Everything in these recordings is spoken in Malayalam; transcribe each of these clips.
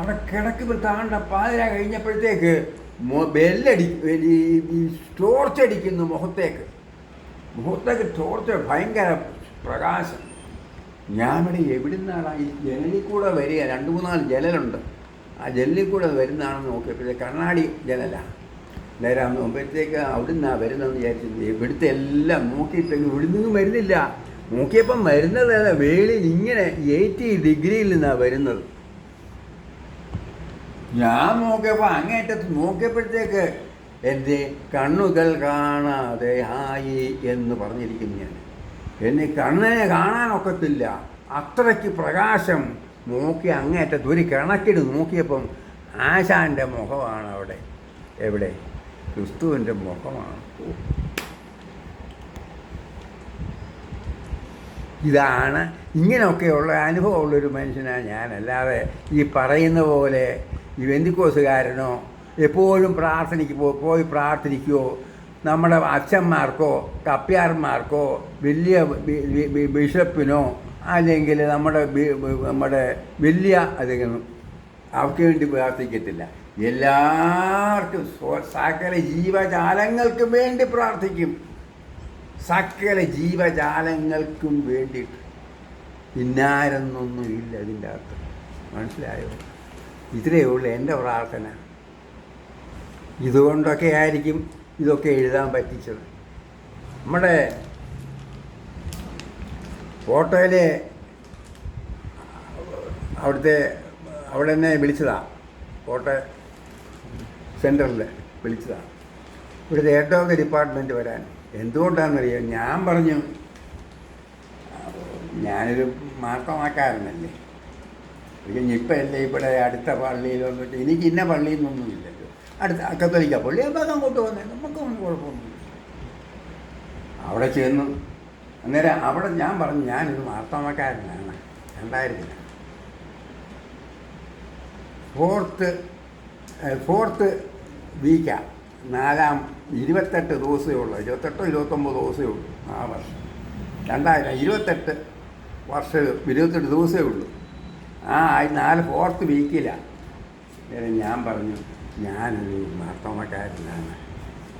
അവിടെ കിടക്ക് താണ്ട പാതിര കഴിഞ്ഞപ്പോഴത്തേക്ക് ബെല്ലടി ഈ ടോർച്ച് മുഖത്തേക്ക്. മുഖത്തേക്ക് ടോർച്ച് ഭയങ്കര പ്രകാശം. ഞാനിവിടെ എവിടുന്നാണ് ഈ ജനലിൽ കൂടെ വരിക? രണ്ട് മൂന്നാൽ ജനലുണ്ട്. ആ ജനലിൽ കൂടെ വരുന്നതാണെന്ന് നോക്കിയപ്പോഴേ കണ്ണാടി ജനലാണ് നേരം നോക്കുമ്പോഴത്തേക്ക് അവിടുന്നാ വരുന്നതെന്ന് വിചാരിച്ചത് ഇവിടുത്തെ എല്ലാം നോക്കിയിട്ട് ഇവിടുന്ന് വരുന്നില്ല. നോക്കിയപ്പം വരുന്നത് വേളിയിൽ ഇങ്ങനെ എയ്റ്റി ഡിഗ്രിയിൽ നിന്നാണ് വരുന്നത്. ഞാൻ നോക്കിയപ്പോൾ അങ്ങേറ്റത്ത് നോക്കിയപ്പോഴത്തേക്ക് എന്റെ കണ്ണുകൾ കാണാതെ ആയി എന്ന് പറഞ്ഞിരിക്കുന്നു ഞാൻ. എന്നെ കണ്ണിനെ കാണാനൊക്കത്തില്ല. അത്രയ്ക്ക് പ്രകാശം നോക്കി അങ്ങേറ്റത്ത് ഒരു കിണക്കിട് നോക്കിയപ്പം ആശാന്റെ മുഖമാണ് അവിടെ. എവിടെ? ക്രിസ്തുവിന്റെ മുഖമാണ്. ഇതാണ് ഇങ്ങനെയൊക്കെയുള്ള അനുഭവമുള്ളൊരു മനുഷ്യനാണ് ഞാൻ അല്ലാതെ ഈ പറയുന്ന പോലെ ഈ വെന്തിക്കോസുകാരനോ എപ്പോഴും പ്രാർത്ഥനയ്ക്ക് പോയി പ്രാർത്ഥിക്കുകയോ നമ്മുടെ അച്ഛന്മാർക്കോ കപ്പ്യാർമാർക്കോ വലിയ ബിഷപ്പിനോ അല്ലെങ്കിൽ നമ്മുടെ നമ്മുടെ വലിയ അധികം അവർക്ക് വേണ്ടി പ്രാർത്ഥിക്കത്തില്ല. എല്ലാവർക്കും സകല ജീവജാലങ്ങൾക്കും വേണ്ടി പ്രാർത്ഥിക്കും. സകല ജീവജാലങ്ങൾക്കും വേണ്ടിയിട്ട്. ഇന്നാരെന്നൊന്നും ഇല്ല അതിന്റെ അർത്ഥം മനസ്സിലായോ? ഇത്രയേ ഉള്ളൂ എന്റെ പ്രാർത്ഥന. ഇതുകൊണ്ടൊക്കെ ആയിരിക്കും ഇതൊക്കെ എഴുതാൻ പറ്റിച്ചത്. നമ്മുടെ ഫോട്ടോയിലെ അവിടുത്തെ അവിടെ തന്നെ വിളിച്ചതാണ് ഫോട്ടോ സെന്ററിൽ വിളിച്ചതാണ് ഇവിടുത്തെ ദി ഡിപ്പാർട്ട്മെന്റ് വരാൻ. എന്തുകൊണ്ടാണെന്നറിയാം? ഞാൻ പറഞ്ഞു ഞാനൊരു മാർക്കമാക്കാരനല്ലേ. എനിക്ക് ഇപ്പോഴല്ലേ ഇവിടെ അടുത്ത പള്ളിയിലൊന്നും വെച്ചാൽ എനിക്ക് ഇന്ന പള്ളിയിൽ നിന്നൊന്നും ഇല്ലല്ലോ അടുത്ത കത്തോലിക്ക പള്ളി. അപ്പം അങ്ങോട്ട് വന്നേ. നമുക്കൊന്നും കുഴപ്പമൊന്നുമില്ല. അവിടെ ചെന്നു. അന്നേരം അവിടെ ഞാൻ പറഞ്ഞു ഞാനൊരു മാർത്തോമക്കാരനാണ്. രണ്ടായിരത്തിലാണ്. ഫോർത്ത് ഫോർത്ത് വീക്കാണ് നാലാം ഇരുപത്തെട്ട് ദിവസമേ ഉള്ളൂ. ഇരുപത്തെട്ടോ ഇരുപത്തൊമ്പത് ദിവസമേ ഉള്ളൂ ആ വർഷം. രണ്ടായിരം ഇരുപത്തെട്ട് വർഷം ഇരുപത്തെട്ട് ദിവസമേ ഉള്ളൂ. ആ നാല് ഫോർത്ത് വീക്കിലാണ് ഞാൻ പറഞ്ഞു ഞാനൊരു മാർത്തോമക്കാരനാണ്.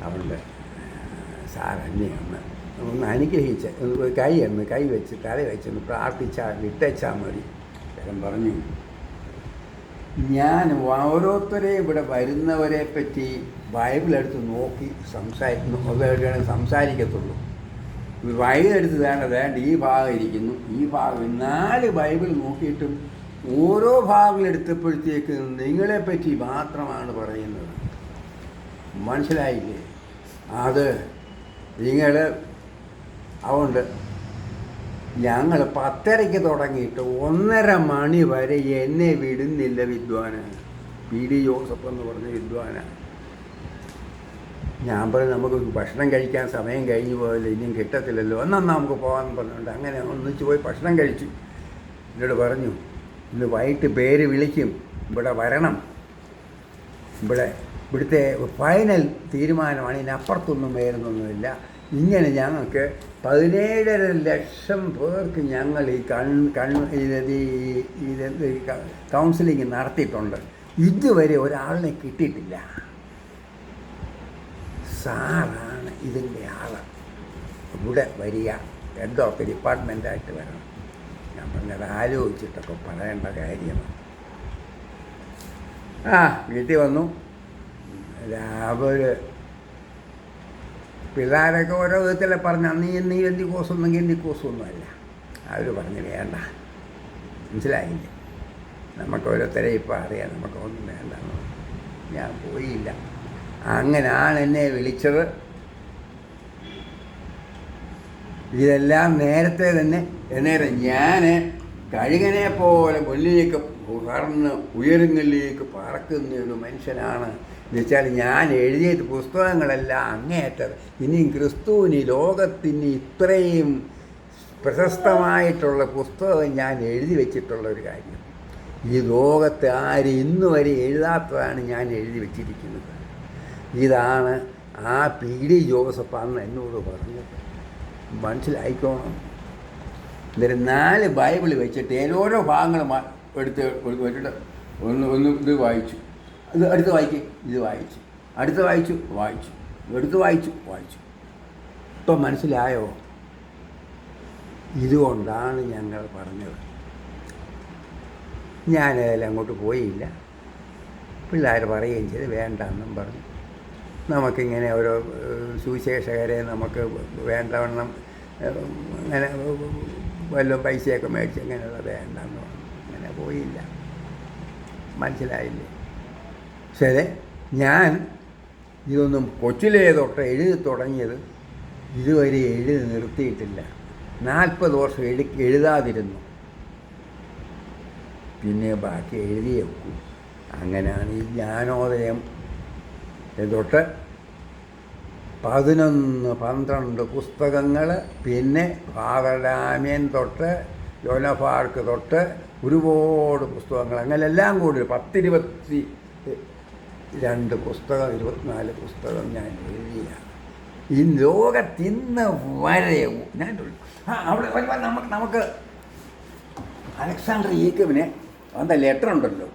അവളുടെ സാർ എന്നെ ഒന്ന് ഒന്ന് അനുഗ്രഹിച്ച് കൈ ഒന്ന് കൈ വെച്ച് തല വെച്ചൊന്ന് പ്രാർത്ഥിച്ചാൽ വിട്ടച്ചാൽ മതി. അദ്ദേഹം പറഞ്ഞു ഞാൻ ഓരോരുത്തരെയും ഇവിടെ വരുന്നവരെ പറ്റി ബൈബിൾ എടുത്ത് നോക്കി സംസാരിക്കുന്നു അവരോടാണ് സംസാരിക്കത്തുള്ളൂ. ബൈബിൾ എടുത്ത് വേണ്ട വേണ്ട ഈ ഭാഗം ഇരിക്കുന്നു. ഈ ഭാഗം നാല് ബൈബിൾ നോക്കിയിട്ടും ഓരോ ഭാഗങ്ങൾ എടുത്തപ്പോഴത്തേക്ക് നിങ്ങളെപ്പറ്റി മാത്രമാണ് പറയുന്നത്. മനസ്സിലായില്ലേ? അത് നിങ്ങൾ അതുകൊണ്ട് ഞങ്ങൾ പത്തരയ്ക്ക് തുടങ്ങിയിട്ട് ഒന്നര മണി വരെ എന്നെ വിടുന്നില്ല വിദ്വാന്. പി ഡി ജോസഫ് എന്ന് പറഞ്ഞ വിദ്വാനാണ് ഞാൻ പറഞ്ഞു നമുക്ക് ഭക്ഷണം കഴിക്കാൻ സമയം കഴിഞ്ഞു പോയല്ലോ ഇനിയും കിട്ടത്തില്ലല്ലോ. എന്നാൽ നമുക്ക് പോകാമെന്ന് പറഞ്ഞുകൊണ്ട് അങ്ങനെ ഒന്നിച്ച് പോയി ഭക്ഷണം കഴിച്ചു. എന്നോട് പറഞ്ഞു ഇന്ന് വൈകിട്ട് പേര് വിളിക്കും. ഇവിടെ വരണം. ഇവിടെ ഇവിടുത്തെ ഫൈനൽ തീരുമാനമാണ്. ഇതിനപ്പുറത്തൊന്നും വരുന്നൊന്നുമില്ല ഇങ്ങനെ ഞങ്ങൾക്ക് പതിനേഴര ലക്ഷം പേർക്ക് ഞങ്ങൾ ഈ കൺ കൺ ഇത് ഇത് കൗൺസിലിംഗ് നടത്തിയിട്ടുണ്ട്. ഇതുവരെ ഒരാളിനെ കിട്ടിയിട്ടില്ല. സാറാണ് ഇതിന്റെ ആൾ ഇവിടെ വരിക. ഹെഡ് ഓഫ് ഡിപ്പാർട്ട്മെന്റായിട്ട് വരണം. ഞാൻ പറഞ്ഞത് ആലോചിച്ചിട്ടൊക്കെ പറയേണ്ട കാര്യമാണ്. ആ വീട്ടിൽ വന്നു. രാവിലെ പിള്ളേരൊക്കെ ഓരോ വിധത്തിലെ പറഞ്ഞ നീ നീ എന്തി കോസൊന്നും എന്തി കോസൊന്നും അല്ല. അവർ പറഞ്ഞു വേണ്ട. മനസ്സിലായില്ലേ? നമുക്ക് ഓരോരുത്തരെ ഇപ്പോൾ അറിയാം നമുക്ക് ഒന്നും വേണ്ട. ഞാൻ പോയില്ല. അങ്ങനാണ് എന്നെ വിളിച്ചത് ഇതെല്ലാം നേരത്തെ തന്നെ എന്നേരം ഞാൻ കഴുകനെ പോലെ മുന്നിലേക്ക് ഉയർന്ന് ഉയരങ്ങളിലേക്ക് പറക്കുന്ന ഒരു മനുഷ്യനാണ്. എന്ന് വെച്ചാൽ ഞാൻ എഴുതിയ പുസ്തകങ്ങളെല്ലാം അങ്ങേയറ്റത് ഇനിയും ക്രിസ്തുവിന് ലോകത്തിന് ഇത്രയും പ്രശസ്തമായിട്ടുള്ള പുസ്തകം ഞാൻ എഴുതി വെച്ചിട്ടുള്ള ഒരു കാര്യം. ഈ ലോകത്ത് ആര് ഇന്ന് വരെ എഴുതാത്തതാണ് ഞാൻ എഴുതി വെച്ചിരിക്കുന്നത്. ഇതാണ് ആ പി ഡി ജോസഫ് അന്ന് എന്നോട് പറഞ്ഞത്. മനസ്സിലായിക്കോണം എന്നിട്ട് നാല് ബൈബിൾ വെച്ചിട്ട് ഓരോ ഭാഗങ്ങൾ എടുത്ത് വെച്ചിട്ട് ഒന്ന് ഒന്ന് ഇത് വായിച്ചു. ഇത് അടുത്ത് വായിക്കേ. ഇത് വായിച്ചു. അടുത്ത് വായിച്ചു. വായിച്ചു. എടുത്ത് വായിച്ചു. വായിച്ചു. ഇപ്പം മനസ്സിലായോ? ഇതുകൊണ്ടാണ് ഞങ്ങൾ പറഞ്ഞത്. ഞാനതിൽ അങ്ങോട്ട് പോയില്ല. പിള്ളേർ പറയുകയും ചെയ്ത്. വേണ്ടെന്നും പറഞ്ഞു. നമുക്കിങ്ങനെ ഓരോ സുവിശേഷകരെ നമുക്ക് വേണ്ടവണ്ണം അങ്ങനെ വല്ല പൈസയൊക്കെ മേടിച്ച് അങ്ങനെയുള്ള വേണ്ടെന്ന് അങ്ങനെ പോയില്ല. മനസ്സിലായില്ലേ? ശരി ഞാൻ ഇതൊന്നും കൊച്ചിലേ തൊട്ട് എഴുതി തുടങ്ങിയത് ഇതുവരെ എഴുതി നിർത്തിയിട്ടില്ല. നാൽപ്പത് വർഷം എഴു എഴുതാതിരുന്നു. പിന്നെ ബാക്കി എഴുതി വെക്കും അങ്ങനെയാണ് ഈ ജ്ഞാനോദയം തൊട്ട് പതിനൊന്ന് പന്ത്രണ്ട് പുസ്തകങ്ങൾ പിന്നെ ഡാമിയൻ തൊട്ട് ജോനഫാർക്ക് തൊട്ട് ഒരുപാട് പുസ്തകങ്ങൾ. അങ്ങനെ എല്ലാം കൂടി പത്തിരുപത്തി രണ്ട് പുസ്തകം ഇരുപത്തിനാല് പുസ്തകം ഞാൻ എഴുതിയ ഈ ലോകത്തിന്ന് വരെ ഞാൻ ആ അവിടെ നമുക്ക് നമുക്ക് അലക്സാണ്ടർ ഈക്കവിനെ അവന്റെ ലെറ്റർ ഉണ്ടല്ലോ.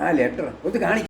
ആ ലെറ്റർ ഒന്ന് കാണിക്കും.